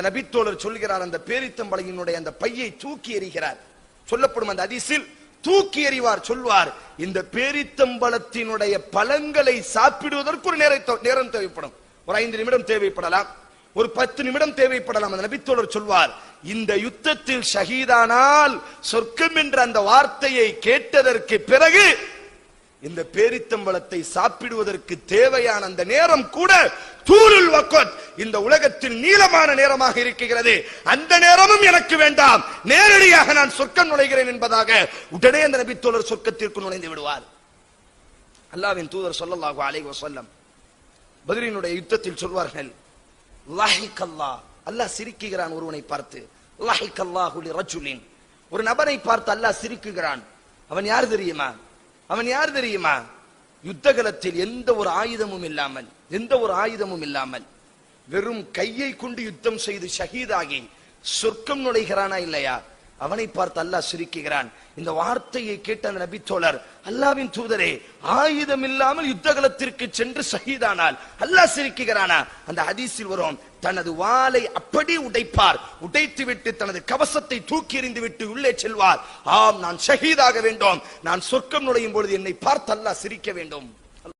நபித்தோழர் சொல்கிறார் அந்த பேரித்தம்பளையினுடைய அந்த பையை தூக்கி எறிகிறார். சொல்லப்படும் அந்த அதிசில் தூக்கி எறிவார் சொல்வார் இந்த பேரித்தம்பளத்தினுடைய பழங்களை சாப்பிடுவதற்கு ஒரு நேரம் தேவைப்படும். ஒரு ஐந்து நிமிடம் தேவைப்படலாம். ஒரு பத்து நிமிடம் தேவைப்படலாம் அந்த நபித்தோழர் சொல்வார். இந்த யுத்தத்தில் ஷஹீதானால் சொர்க்கம் என்ற அந்த வார்த்தையை கேட்டதற்கு பிறகு இந்த பேரித்தம்பளத்தை சாப்பிடுவதற்கு தேவையான அந்த நேரம் கூட தூருல் வக்கோத். இந்த உலகத்தில் நீளமான நேரமாக இருக்கிறது. அந்த நேரமும் எனக்கு வேண்டாம். நேரடியாக நான் சொர்க்கம் நுழைகிறேன் என்பதாக உடனே அந்த நபித்தோழர் சொர்க்கத்திற்கு நுழைந்து விடுவார். அல்லாவின் தூதர் ஸல்லல்லாஹு அலை சொல்லம் பதிலினுடைய யுத்தத்தில் சொல்வார்கள் லாஹிக் அல்லாஹ் அல்லாஹ் சிரிக்குகிறான் ஒருவனை பார்த்து லாஹிக் அல்லாஹு ரஜுலின். ஒரு நபரை பார்த்து அல்லாஹ் சிரிக்குகிறான். அவன் யார் தெரியுமா? அவன் யார் தெரியுமா? யுத்தகலத்தில் எந்த ஒரு ஆயுதமும் இல்லாமல் எந்த ஒரு ஆயுதமும் இல்லாமல் வெறும் கையை கொண்டு யுத்தம் செய்து ஷஹீதாகி சொர்க்கம் நுழைகிறானா இல்லையா? அவனை பார்த்து அல்லாஹ் சிரிக்குகிறான் இந்த வார்த்தையை கேட்ட அந்த நபித்தோழர் அல்லாவின் தூதரே ஆயுதம் இல்லாமல் யுத்தகலத்திற்கு சென்று ஷஹீதானால். அல்லாஹ் சிரிக்குகிறானா அந்த ஹதீஸில் வரும் தனது வாளை அப்படி உடைப்பார். உடைத்து விட்டு தனது கவசத்தை தூக்கி எறிந்து விட்டு உள்ளே செல்வார். ஆம் நான் ஷஹீதாக வேண்டும். நான் சொர்க்கம் நுழையும் பொழுது என்னை பார்த்து அல்லாஹ் சிரிக்க வேண்டும்.